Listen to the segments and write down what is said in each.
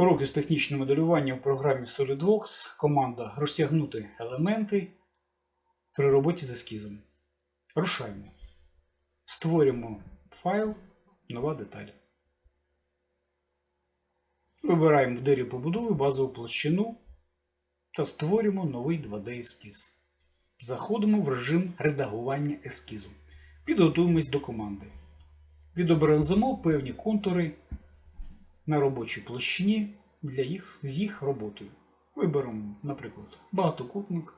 Уроки з технічного моделювання у програмі SolidWorks. Команда розтягнути елементи при роботі з ескізом. Рушаємо. Створюємо файл, нова деталь. Вибираємо в дирі побудови базову площину та створюємо новий 2D ескіз. Заходимо в режим редагування ескізу. Підготуємось до команди. Відобразимо певні контури на робочій площині для їх, з їх роботою. Виберемо, наприклад, багатокутник.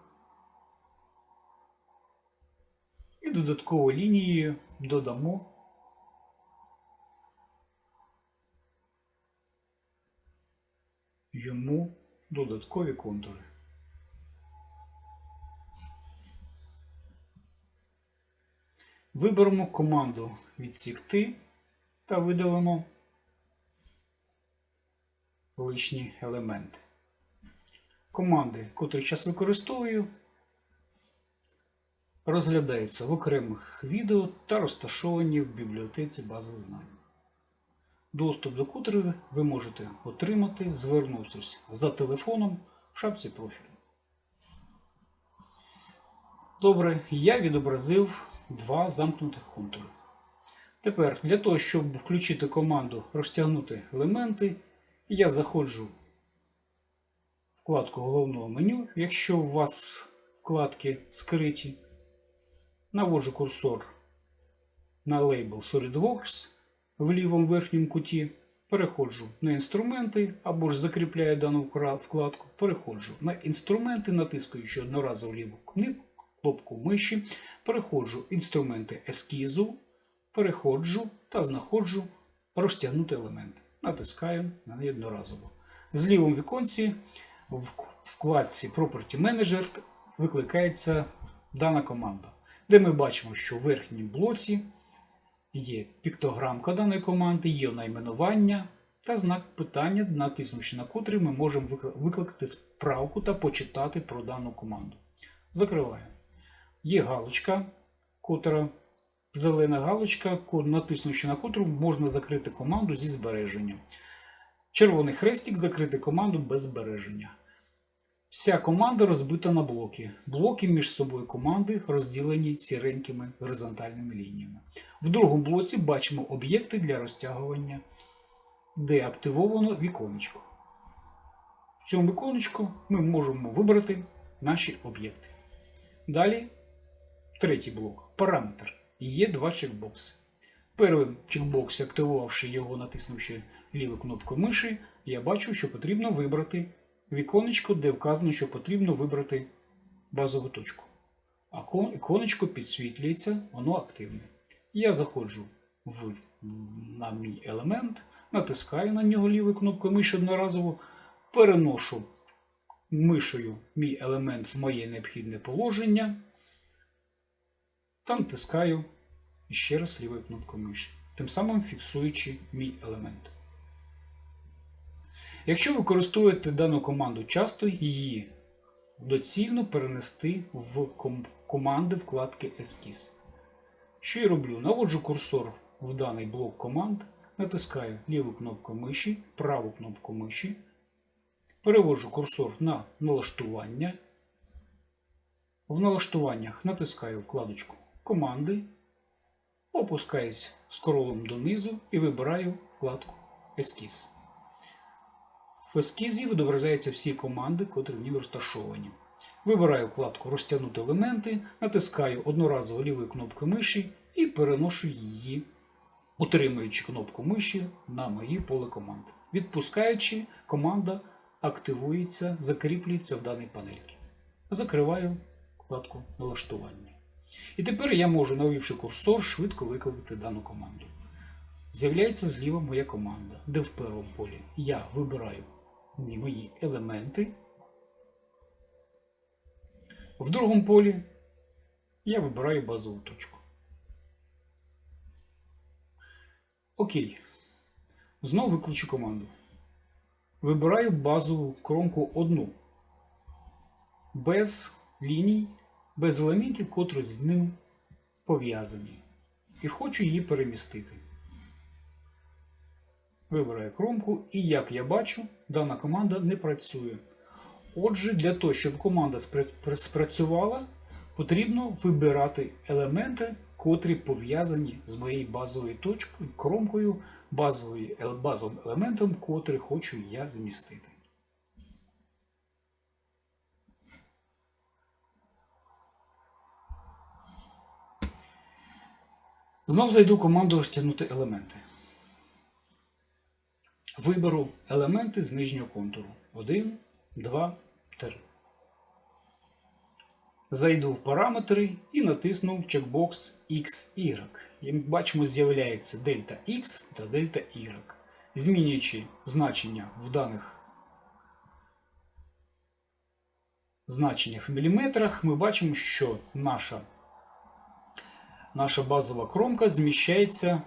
І додатково лінією додамо йому додаткові контури. Виберемо команду відсікти та видалимо лишні елементи. Команди, котрі час використовую, розглядаються в окремих відео та розташовані в бібліотеці бази знань. Доступ до котрих ви можете отримати, звернувшись за телефоном в шапці профілю. Добре, я відобразив два замкнутих контури. Тепер для того, щоб включити команду розтягнути елементи, я заходжу в вкладку головного меню, якщо у вас вкладки скриті. Наводжу курсор на лейбл SolidWorks в лівому верхньому куті. Переходжу на інструменти або ж закріпляю дану вкладку. Переходжу на інструменти, натискаючи одноразово ліву кнопку миші. Переходжу інструменти ескізу, переходжу та знаходжу розтягнути елемент. Натискаю на неї одноразово. З лівому віконці в вкладці Property Manager викликається дана команда, де ми бачимо, що в верхній блоці є піктограмка даної команди, є найменування та знак питання, натиснувши на котрий ми можемо викликати справку та почитати про дану команду. Закриваю. Є галочка, котра зелена галочка, натиснувши на котру можна закрити команду зі збереженням. Червоний хрестик закрити команду без збереження. Вся команда розбита на блоки. Блоки між собою команди розділені сіренькими горизонтальними лініями. В другому блоці бачимо об'єкти для розтягування, де активовано віконечко. В цьому віконечку ми можемо вибрати наші об'єкти. Далі третій блок параметр. Є два чекбокси. Перший чекбокс, активувавши його, натиснувши ліву кнопку миші, я бачу, що потрібно вибрати віконечко, де вказано, що потрібно вибрати базову точку. А кон- іконечко підсвітлюється, воно активне. Я заходжу в, в- на мій елемент, натискаю на нього лівою кнопкою миші одноразово, переношу мишею мій елемент в моє необхідне положення та натискаю ще раз лівою кнопкою миші, тим самим фіксуючи мій елемент. Якщо ви користуєте дану команду часто, її доцільно перенести в команди вкладки Ескіз. Що я роблю? Наводжу курсор в даний блок команд, натискаю ліву кнопку миші, праву кнопку миші, переводжу курсор на налаштування. В налаштуваннях натискаю вкладочку Команди, опускаюсь скролом донизу і вибираю вкладку Ескіз. В ескізі відображаються всі команди, котрі в ній розташовані. Вибираю вкладку Розтягнути елементи, натискаю одноразово лівою кнопкою миші і переношу її, утримуючи кнопку миші на моє поле команд. Відпускаючи, команда активується, закріплюється в даній панельці. Закриваю вкладку налаштування. І тепер я можу, навівши курсор, швидко викликати дану команду. З'являється зліва моя команда, де в першому полі я вибираю мої елементи. В другому полі я вибираю базову точку. Окей. Знову виключу команду. Вибираю базову кромку одну. Без ліній, без елементів, котрі з ним пов'язані. І хочу її перемістити. Вибираю кромку, і як я бачу, дана команда не працює. Отже, для того, щоб команда спрацювала, потрібно вибирати елементи, котрі пов'язані з моєю базовою точкою, кромкою, базовою, базовим елементом, котрий хочу я змістити. Знов зайду в команду розтягнути елементи. Виберу елементи з нижнього контуру. 1, 2, 3. Зайду в параметри і натисну чекбокс XY. Як бачимо, з'являється дельта X та дельта Y. Змінюючи значення в даних значеннях в міліметрах, ми бачимо, що наша, наша базова кромка зміщається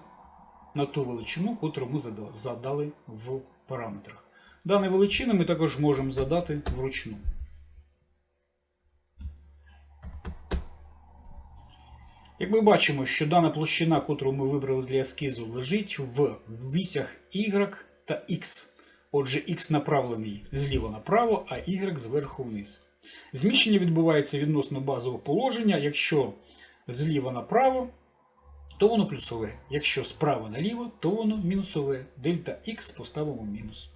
на ту величину, яку ми задали в параметрах. Дані величини ми також можемо задати вручну. Як ми бачимо, що дана площина, яку ми вибрали для ескізу, лежить в вісях Y та X. Отже, X направлений зліва направо, а Y зверху вниз. Зміщення відбувається відносно базового положення. Якщо зліва направо, то воно плюсове. Якщо справа наліво, то воно мінусове. Дельта X поставимо мінус.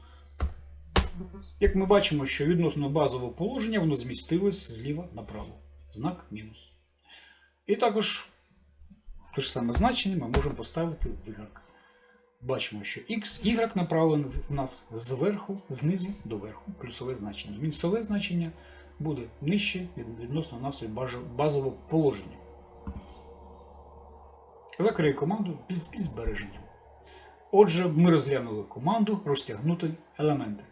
Як ми бачимо, що відносно базового положення воно змістилось зліва направо. Знак мінус. І також те ж саме значення ми можемо поставити в Y. Бачимо, що X, Y направлений в нас зверху, знизу до верху, плюсове значення. Мінусове значення буде нижче відносно нашого базового положення. Закрию команду під збереженням. Отже, ми розглянули команду розтягнути елементи.